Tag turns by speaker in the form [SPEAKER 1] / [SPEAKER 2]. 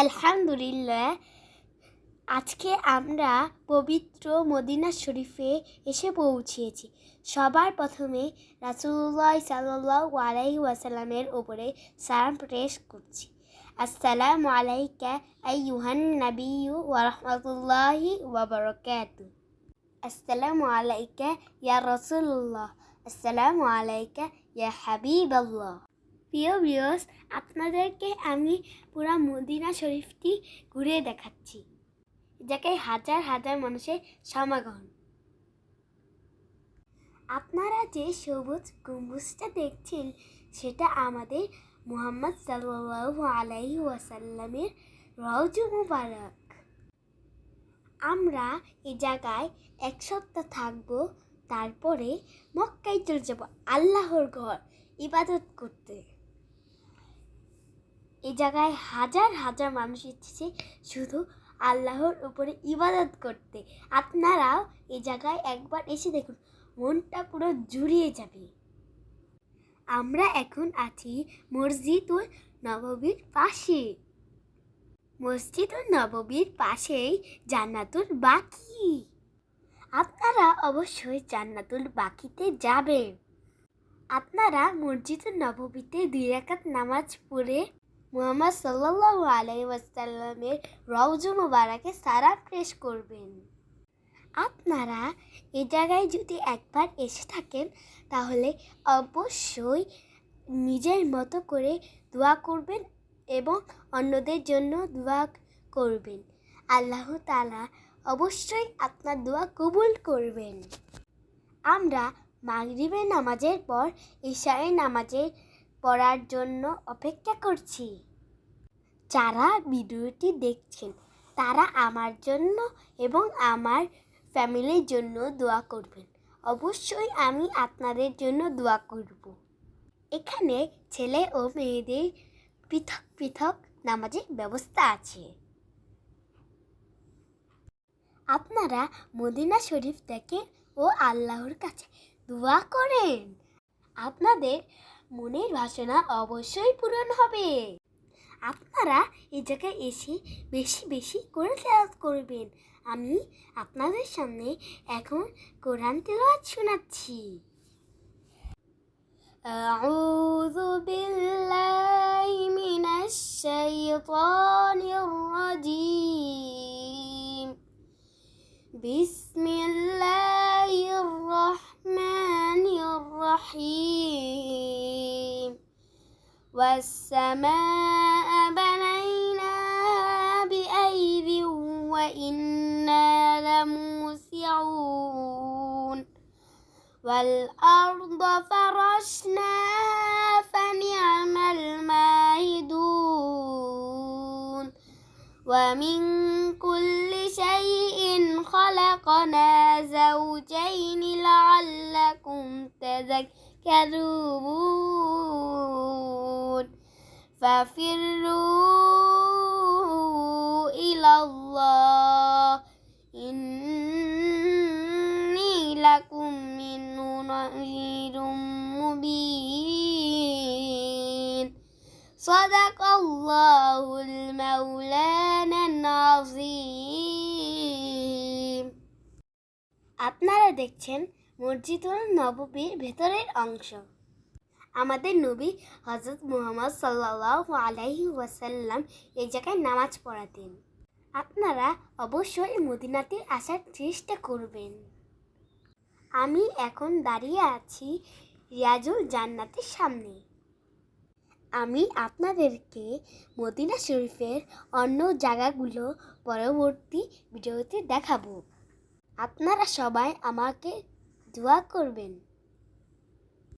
[SPEAKER 1] আলহামদুলিল্লাহ, আজকে আমরা পবিত্র মদিনা শরীফে এসে পৌঁছিয়েছি সবার প্রথমে রাসুল্লাহ সাল্লাহ আলাইহি ওয়াসাল্লামের ওপরে সালাম পেশ করছি। আসসালামু আলাইকা আইয়ুহান নাবিয়্যু ওয়া রাহমাতুল্লাহি ওয়া বারাকাতু আসসালামু আলাইকা ইয়া রাসূলুল্লাহ। আসসালামু আলাইকা ইয়া হাবিবাল্লাহ। প্রিয় ভিউয়ার্স আপনাদেরকে আমি পুরা মদিনা শরীফটি ঘুরে দেখাচ্ছি, যাকে হাজার হাজার মানুষের সমাগম। আপনারা যে সবুজ গম্বুজটা দেখছেন, সেটা আমাদের মুহাম্মদ সাল্লাল্লাহু আলাইহি ওয়াসাল্লামের রওজু মুবারক। আমরা এ জায়গায় এক সপ্তাহ থাকব, তারপরে মক্কায় চলে যাব, আল্লাহর ঘর, ইবাদত করতে। এই জায়গায় হাজার হাজার মানুষ এসেছে শুধু আল্লাহর উপরে ইবাদত করতে। আপনারাও এই জায়গায় একবার এসে দেখুন, মনটা পুরো জুড়িয়ে যাবে। আমরা এখন আছি মসজিদুল নববীর পাশে। মসজিদুল নববীর পাশেই জান্নাতুল বাকি। আপনারা অবশ্যই জান্নাতুল বাকিতে যাবেন। আপনারা মসজিদুল নববীতে দুই রাকাত নামাজ পড়ে মুহাম্মদ সাল্লাল্লাহু আলাইহি ওয়াসাল্লামের রওজু মুবারাকে সালাম পেশ করবেন। আপনারা এ জায়গায় যদি একবার এসে থাকেন, তাহলে অবশ্যই নিজের মতো করে দোয়া করবেন এবং অন্যদের জন্য দোয়া করবেন। আল্লাহ তালা অবশ্যই আপনার দোয়া কবুল করবেন। আমরা মাগরিবের নামাজের পর ঈশায়ের নামাজের পড়ার জন্য অপেক্ষা করছি। যারা ভিডিওটি দেখছেন, তারা আমার জন্য এবং আমার ফ্যামিলির জন্য দোয়া করবেন। অবশ্যই আমি আপনাদের জন্য দোয়া করব। এখানে ছেলে ও মেয়েদের পৃথক পৃথক নামাজের ব্যবস্থা আছে। আপনারা মদিনা শরীফ দেখেন ও আল্লাহর কাছে দোয়া করেন। আপনাদের মনের বাসনা অবশ্যই পূরণ হবে আপনারা এই জায়গায় এসে বেশি বেশি করে তেলাওয়াত করবেন আমি আপনাদের সামনে এখন কোরআন তেলাওয়াত শোনাচ্ছি أعوذ بالله من الشيطان الرجيم بسم الله الرحمن الرحيم والسماء بنيناها بأيد وإنا لموسعون والأرض فرشناها فنعم الماهدون ومن كل شيء خلقنا زوجين لعلكم تذكرون ففروا إلى الله إني لكم منه نذير مبين صدق الله المولانا العظيم আপনারা দেখছেন মসজিদুল নববীর ভেতরের অংশ। আমাদের নবী হজরত মুহাম্মদ সাল্লাহ আলাইহি ওয়াসাল্লাম এই জায়গায় নামাজ পড়াতেন। আপনারা অবশ্যই মদিনাতে আসার চেষ্টা করবেন। আমি এখন দাঁড়িয়ে আছি রিয়াজুল জান্নাতের সামনে। আমি আপনাদেরকে মদিনা শরীফের অন্য জায়গাগুলো পরবর্তী ভিডিওতে দেখাবো। আপনারা সবাই আমাকে দোয়া করবেন।